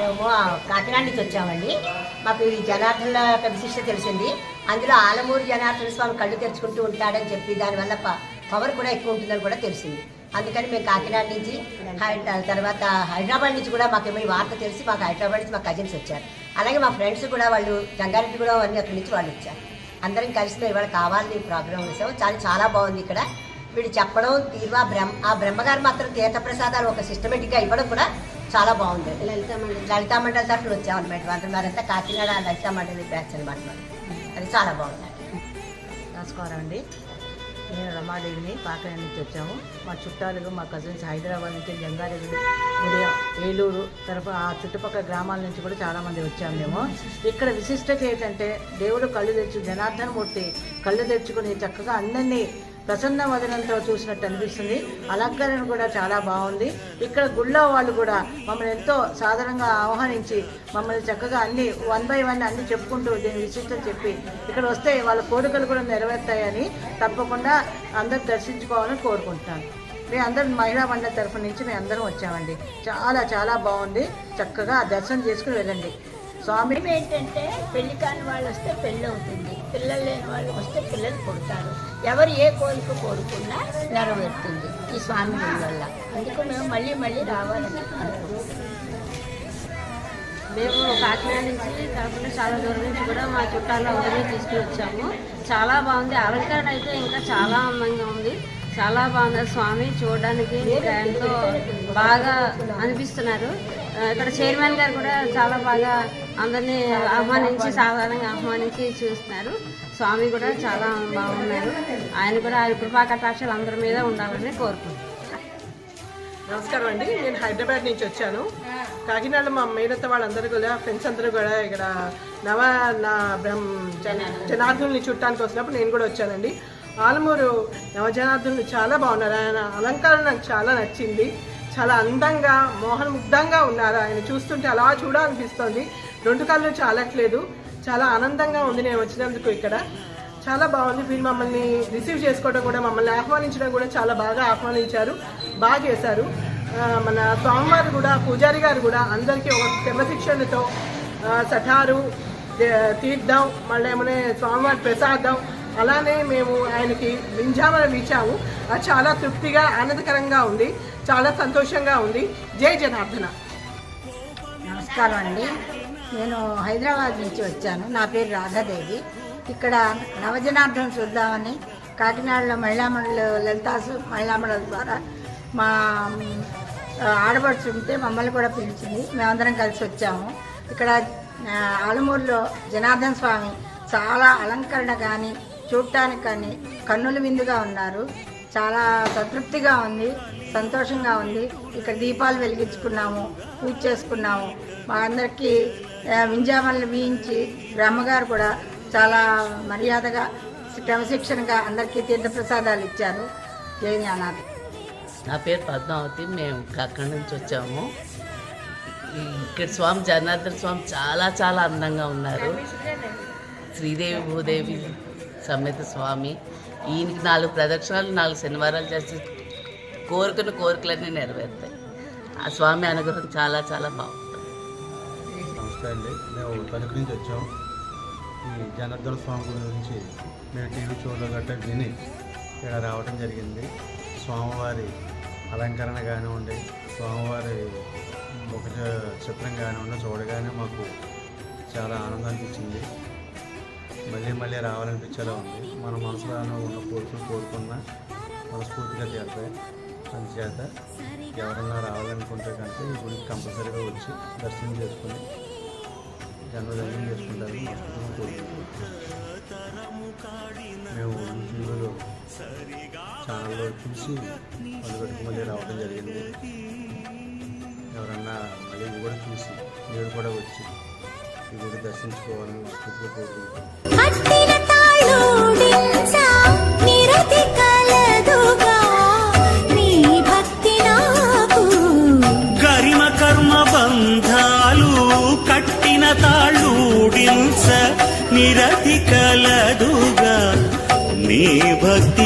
మేము కాకినాడ నుంచి వచ్చామండి. మాకు ఈ జనార్దన యొక్క విశిష్టత తెలిసింది. అందులో ఆలమూరు జనార్దన స్వామి కళ్ళు తెరుచుకుంటూ ఉంటాడని చెప్పి దానివల్ల ప- పవర్ కూడా ఎక్కువ ఉంటుందని కూడా తెలిసింది. అందుకని మేము కాకినాడ నుంచి హై- తర్వాత హైదరాబాద్ నుంచి కూడా మాకేమో ఈ వార్త తెలిసి మాకు హైదరాబాద్ నుంచి మా కజిన్స్ వచ్చారు. అలాగే మా ఫ్రెండ్స్ కూడా వాళ్ళు జంగారెడ్డి కూడా అన్ని అక్కడి నుంచి వాళ్ళు వచ్చారు. అందరం కలిసి మేము ఇవాళ కావాలని ప్రోగ్రామ్ చేసాము. చాలా చాలా బాగుంది ఇక్కడ. వీడు చెప్పడం తీర్వా బ్రహ్మ ఆ బ్రహ్మగారు మాత్రం తీర్థప్రసాదాలు ఒక సిస్టమేటిక్గా ఇవ్వడం కూడా చాలా బాగుంది. లలితా మండలి తరఫున వచ్చామన్నమాట వాళ్ళు వారంతా కాకినాడ లలితా మండలి బ్యాచ్ అనమాట. అది చాలా బాగుంది. నమస్కారం అండి. నేను రమాదేవిని కాకినాడ నుంచి వచ్చాము. మా చుట్టాలు మా కజిన్స్ హైదరాబాద్ నుంచి జంగారెడ్డి ఉదయం ఏలూరు తరఫు ఆ చుట్టుపక్కల గ్రామాల నుంచి కూడా చాలామంది వచ్చాము మేము. ఇక్కడ విశిష్టత ఏంటంటే దేవుడు కళ్ళు తెచ్చు జనార్దన మూర్తి కళ్ళు తెచ్చుకుని చక్కగా అందరినీ ప్రసన్న వదనంతో చూసినట్టు అనిపిస్తుంది. అలంకరణ కూడా చాలా బాగుంది. ఇక్కడ గుళ్ళో వాళ్ళు కూడా మమ్మల్ని ఎంతో సాధారణంగా ఆహ్వానించి మమ్మల్ని చక్కగా అన్ని వన్ బై వన్ అన్ని చెప్పుకుంటూ దీని విశిష్టం చెప్పి ఇక్కడ వస్తే వాళ్ళ కోరికలు కూడా నెరవేరుతాయని తప్పకుండా అందరు దర్శించుకోవాలని కోరుకుంటున్నాను. మేము అందరం మహిళా మండలి తరఫు నుంచి మేము అందరం వచ్చామండి. చాలా చాలా బాగుంది. చక్కగా దర్శనం చేసుకుని వెళ్ళండి. స్వామి ఏంటంటే పెళ్ళి కాని వాళ్ళు వస్తే పెళ్ళి అవుతుంది పిల్లలు లేని వాళ్ళు వస్తే పిల్లలు పుడతారు. ఎవరు ఏ కోరిక కోరుకున్నా నెరవేరుతుంది ఈ స్వామి వల్ల. అందుకు మేము మళ్ళీ మళ్ళీ రావాలని మేము కాకినాడ నుంచి కాకుండా చాలా దూరం నుంచి కూడా మా చుట్టాలు అందరినీ తీసుకుని వచ్చాము చాలా బాగుంది. అలంకరణ అయితే ఇంకా చాలా అందంగా ఉంది. చాలా బాగుంది. స్వామి చూడడానికి ఎంతో బాగా అనిపిస్తున్నారు. ఇక్కడ చైర్మన్ గారు కూడా చాలా బాగా అందరినీ ఆహ్వానించి సాధారణంగా ఆహ్వానించి చూస్తున్నారు. స్వామి కూడా చాలా బాగున్నారు. ఆయన కూడా ఆయన కృపాకటాక్షలు అందరి మీద ఉండాలని కోరుకుంటున్నాను నమస్కారం అండి. నేను హైదరాబాద్ నుంచి వచ్చాను. కాకినాడ మా మేనత్త వాళ్ళందరూ కూడా ఫ్రెండ్స్ అందరూ కూడా ఇక్కడ నవ నా బ్రహ్మ జనార్దుల్ని చుట్టానికి వచ్చినప్పుడు నేను కూడా వచ్చానండి. ఆలమూరు నవజనార్దనులు చాలా బాగున్నారు. ఆయన అలంకారం నాకు చాలా నచ్చింది. చాలా అందంగా మోహనముగ్ధంగా ఉన్నారు. ఆయన చూస్తుంటే అలా చూడాలనిపిస్తుంది. రెండు కళ్ళు చాలట్లేదు. చాలా ఆనందంగా ఉంది. నేను వచ్చినందుకు ఇక్కడ. చాలా బాగుంది. వీళ్ళు మమ్మల్ని రిసీవ్ చేసుకోవడం కూడా మమ్మల్ని ఆహ్వానించడం కూడా చాలా బాగా ఆహ్వానించారు. బాగా చేశారు. మన స్వామివారు కూడా పూజారి గారు కూడా అందరికీ ఒక క్రమశిక్షణతో సఠారు తీర్థం మళ్ళీ ఏమైనా స్వామివారి ప్రసాదం అలానే మేము ఆయనకి వింజామనం ఇచ్చాము. అది చాలా తృప్తిగా ఆనందకరంగా ఉంది. చాలా సంతోషంగా ఉంది. జై జనార్దన. నమస్కారం అండి నేను హైదరాబాద్ నుంచి వచ్చాను. నా పేరు రాధాదేవి ఇక్కడ నవజనార్దనం చూద్దామని కాకినాడలో మహిళా మండలి లలితాసు మహిళా మండలి ద్వారా మా ఆడబడుచుంటే ఆడపడుచు ఉంటే మమ్మల్ని కూడా పిలిచింది. మేమందరం కలిసి వచ్చాము. ఇక్కడ ఆలమూరులో జనార్దన్ స్వామి చాలా అలంకరణ కానీ చూడటానికి కానీ కన్నుల విందుగా ఉన్నారు. చాలా సంతృప్తిగా ఉంది సంతోషంగా ఉంది. ఇక్కడ దీపాలు వెలిగించుకున్నాము పూజ చేసుకున్నాము. మా అందరికీ వింజామల్ని వీయించి బ్రహ్మగారు కూడా చాలా మర్యాదగా క్రమశిక్షణగా అందరికీ తీర్థప్రసాదాలు ఇచ్చారు. జయ జ్ఞానాథ్ నా పేరు పద్మావతి మేము అక్కడి నుంచి వచ్చాము. ఇక్కడ స్వామి జనార్దన స్వామి చాలా చాలా అందంగా ఉన్నారు. శ్రీదేవి భూదేవి సమేత స్వామి. ఈయనకి నాలుగు ప్రదక్షిణాలు నాలుగు శనివారాలు చేసి కోరుకున్న కోరికలన్నీ నెరవేరుతాయి. ఆ స్వామి అనుగ్రహం చాలా చాలా బాగుంటుంది. నమస్తే అండి. మేము తణుకు నుంచి వచ్చాం. ఈ జనార్దన స్వామి గురించి మేము టీవీ షోలో గట్రా విని ఇక్కడ రావడం జరిగింది. స్వామివారి అలంకరణ కానివ్వండి స్వామివారి ముఖ చిత్రం కానివ్వండి చూడగానే మాకు చాలా ఆనందం అనిపించింది. మళ్ళీ మళ్ళీ రావాలనిపించేలా ఉంది. మన మనసులో ఉన్న కోరికలు కోరుకున్న మనస్ఫూర్తిగా చేస్తాయి. అందుచేత ఎవరన్నా రావాలనుకుంటే కనుక ఈ గుడికి కంపల్సరీగా వచ్చి దర్శనం చేసుకుని జన్మదర్శనం చేసుకుంటారని మేము యూట్యూబ్లో ఛానల్లో చూసి మొదలుపెట్టుకు మళ్ళీ రావడం జరిగింది. ఎవరన్నా మళ్ళీ కూడా చూసి మీరు కూడా వచ్చి ఈ గుడి దర్శించుకోవాలని మనస్ఫూర్తిగా నిరతి కలదుగా నీ భక్తి నాకు. గరిమ కర్మ బంధాలు కట్టిన తాళూడించ నిరతి కలదుగా నీ భక్తి నాకు